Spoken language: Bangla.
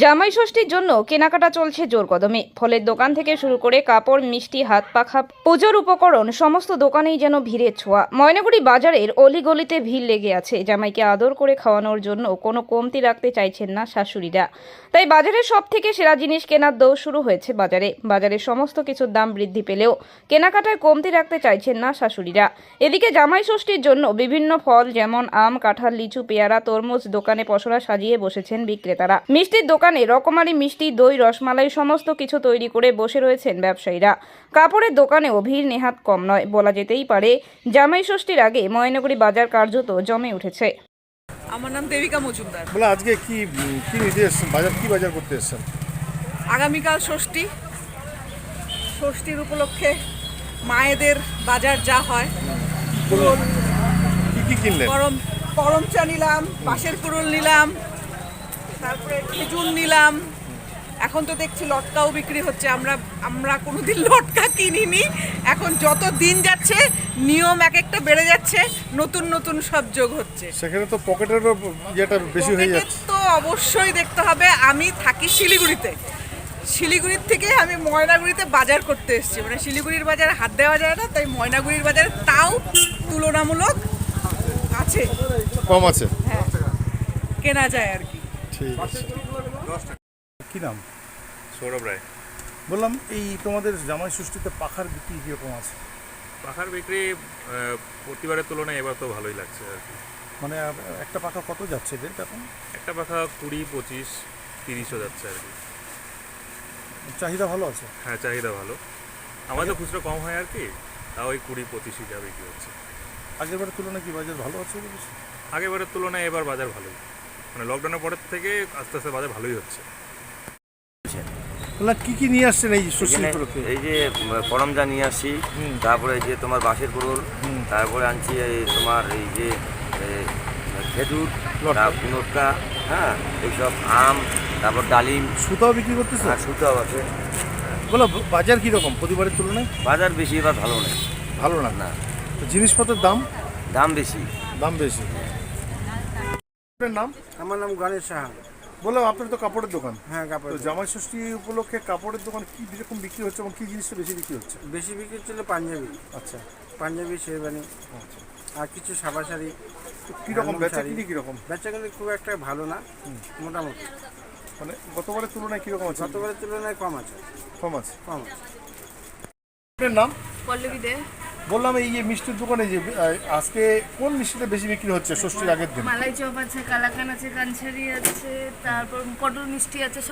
জামাই ষষ্ঠীর জন্য কেনাকাটা চলছে জোর কদমে। ফলের দোকান থেকে শুরু করে কাপড়, মিষ্টি, হাত পাখা, পুজোর উপকরণ, সমস্ত দোকানেই যেন ভিড়ের ছোঁয়া। ময়নাগুড়ি বাজারের অলিগলিতে ভিড় লেগে আছে। জামাইকে আদর করে খাওয়ানোর জন্য কোনো কমতি রাখতে চাইছেন না শাশুড়িরা। তাই বাজারের সব থেকে সেরা জিনিস কেনার দৌড় শুরু হয়েছে বাজারে। বাজারের সমস্ত কিছুর দাম বৃদ্ধি পেলেও কেনাকাটায় কমতি রাখতে চাইছেন না শাশুড়িরা। এদিকে জামাই ষষ্ঠীর জন্য বিভিন্ন ফল যেমন আম, কাঁঠাল, লিচু, পেয়ারা, তরমুজ দোকানে পসরা সাজিয়ে বসেছেন বিক্রেতারা। মিষ্টির দোকানে রকমারি মিষ্টি দই রসমালাই সমস্ত কিছু তৈরি করে বসে রয়েছেন ব্যবসায়ীরা। কাপড়ের দোকানেও ভিড় নেহাত কম নয় বলা যেতেই পারে জামাই ষষ্ঠীর আগে ময়নগরী বাজার কার্যত জমে উঠেছে। আমার নাম দেবিকা মজুমদার। বলে আজকে কি কি নিতে এসছেন? বাজার কি বাজার করতে এসছেন? আগামীকাল ষষ্ঠী। ষষ্ঠীর উপলক্ষে মায়েদের বাজার যা হয় কি কি কিনলেন? গরম গরম চা নিলাম বাঁশের কুড়ুল নিলাম তারপরে খেজুর নিলাম। এখন তো দেখছি লটকাও বিক্রি হচ্ছে। আমরা আমরা কোনোদিন লটকা কিনিনি। এখন যত দিন যাচ্ছে নিয়ম এক একটা বেড়ে যাচ্ছে নতুন নতুন সব যোগ হচ্ছে। সেখানে তো পকেটেরও ইয়েটা বেশি হয়ে পকেটের যাচ্ছে। তো অবশ্যই দেখতে হবে। আমি থাকি শিলিগুড়িতে। শিলিগুড়ির থেকে আমি ময়নাগুড়িতে বাজার করতে এসেছি। মানে শিলিগুড়ির বাজারে হাত দেওয়া যায় না তাই ময়নাগুড়ির বাজারে তাও তুলনামূলক আছে। কম আছে। হ্যাঁ কেনা যায় আর কি। ঠিক আছে কি নাম? সৌরভ রায়। বললাম এই তোমাদের জামাই ষষ্ঠীতে পাখার বিক্রি কীরকম আছে? পাখার বিক্রি প্রতিবারের তুলনায় এবার তো ভালোই লাগছে আর কি। মানে একটা পাখা কত যাচ্ছে রেট এখন? একটা পাখা কুড়ি পঁচিশ তিরিশও যাচ্ছে আর কি। চাহিদা ভালো আছে? হ্যাঁ চাহিদা ভালো। আমাদের খুচরো কম হয় আর কি তাও ওই কুড়ি পঁচিশই যা বিক্রি হচ্ছে। আগের বারের তুলনায় কি বাজার ভালো আছে আগেরবারের তুলনায় এবার বাজার ভালোই। মানে লকডাউনের পরের থেকে আস্তে আস্তে বাজার ভালোই হচ্ছে। বললাম কি কি নিয়ে আসছেন এই এখানে এই যে করমজা নিয়ে আসি হুম। তারপরে যে তোমার বাঁশের কুড়ুল তারপরে আনছি এই তোমার এই যে খেজুর। তারপর হ্যাঁ এইসব আম তারপর ডালিম। সুতাও বিক্রি করতেছে? আর সুতাও আছে। বলো বাজার কীরকম প্রতিবারের তুলনায়? বাজার বেশি এবার ভালো নেই ভালো না? না। জিনিসপত্রের দাম? দাম বেশি। দাম বেশি। আপনার নাম? আমার নাম গণেশ সাহা। বললাম আপনার তো কাপড়ের দোকান। হ্যাঁ কাপড় তো জামাই ষষ্ঠী উপলক্ষে কাপড়ের দোকান কি রকম বিক্রি হচ্ছে এবং কি জিনিসটা বেশি বিক্রি হচ্ছে? বেশি বিক্রি ছিল পাঞ্জাবি। আচ্ছা। পাঞ্জাবি শেরবানি আর কিছু সাবা শাড়ি। কীরকম কীরকম হ্যান্ডলুম বেচা শাড়ি। কিনি কীরকম? বেচা খুব একটা ভালো না মোটামুটি। মানে গতবারের তুলনায় কীরকম আছে? গতবারের তুলনায় কম আছে। কম আছে। কম আছে। আপনার নাম? পল্লবী দে। বললাম এই যে মিষ্টির দোকানে যে আজকে কোন মিষ্টিটা বেশি বিক্রি হচ্ছে ষষ্ঠীর আগের দিন? মালাই চপ আছে, কালাকান আছে, কাঞ্চারি আছে, তারপর পটল মিষ্টি আছে, সব